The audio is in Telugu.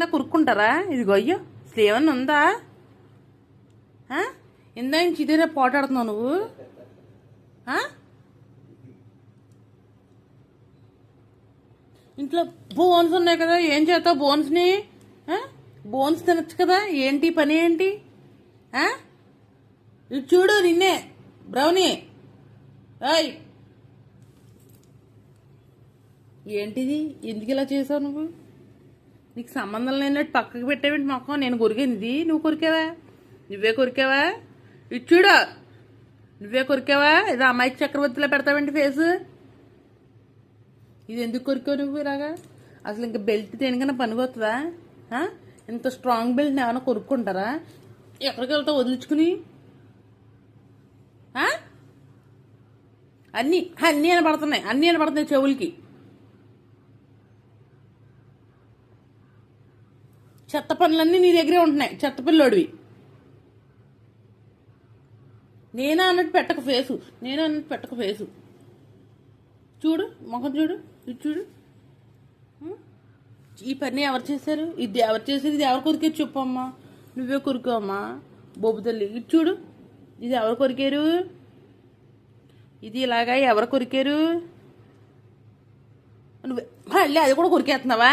నా కురుక్కుంటారా? ఇదిగో అయ్యో అసలు ఏమన్నా ఉందా? ఇందా నుంచి ఇదేనా పోటాడుతున్నావు నువ్వు? ఇంట్లో బోన్స్ ఉన్నాయి కదా ఏం చేస్తావు బోన్స్ని? బోన్స్ తినచ్చు కదా ఏంటి పని ఏంటి? ఇది చూడు నిన్నే బ్రౌనీ. ఏయ్. ఏంటిది? ఎందుకు ఇలా చేసావు నువ్వు? నీకు సంబంధం లేనట్టు పక్కకి పెట్టేవింటి మొక్కం నేను కొరికింది. నువ్వు కొరికావా? నువ్వే కొరికావా? ఇచ్చుడు నువ్వే కొరికావా? ఇది అమ్మాయి చక్రవర్తిలో పెడతావేంటి ఫేస్? ఇది ఎందుకు కొరికావు నువ్వు ఇలాగా? అసలు ఇంకా బెల్ట్ దేనికైనా పనికొస్తుందా ఇంత స్ట్రాంగ్ బెల్ట్ని ఏమైనా కొరుక్కుంటారా? ఎక్కడికి వెళ్తావు? వదిలించుకుని? అన్నీ అన్నీ పడుతున్నాయి అన్నీ పడుతున్నాయి చెవులకి. చెత్త పనులన్నీ నీ దగ్గరే ఉంటున్నాయి. చెత్త పిల్లోడివి. నేనా అన్నట్టు పెట్టక ఫేసు. నేనా అన్నట్టు పెట్టక ఫేసు. చూడు ముఖం చూడు ఇది చూడు. ఈ పని ఎవరు చేశారు? ఇది ఎవరు చేశారు? ఇది ఎవరు కొరికే చెప్పమ్మా నువ్వే కొరికావమ్మా బొబ్బు తల్లి. ఇది చూడు. ఇది ఎవరు కొరికారు? ఇది ఇలాగా ఎవరు కొరికారు? నువ్వే. మళ్ళీ అది కూడా కొరికేస్తున్నావా?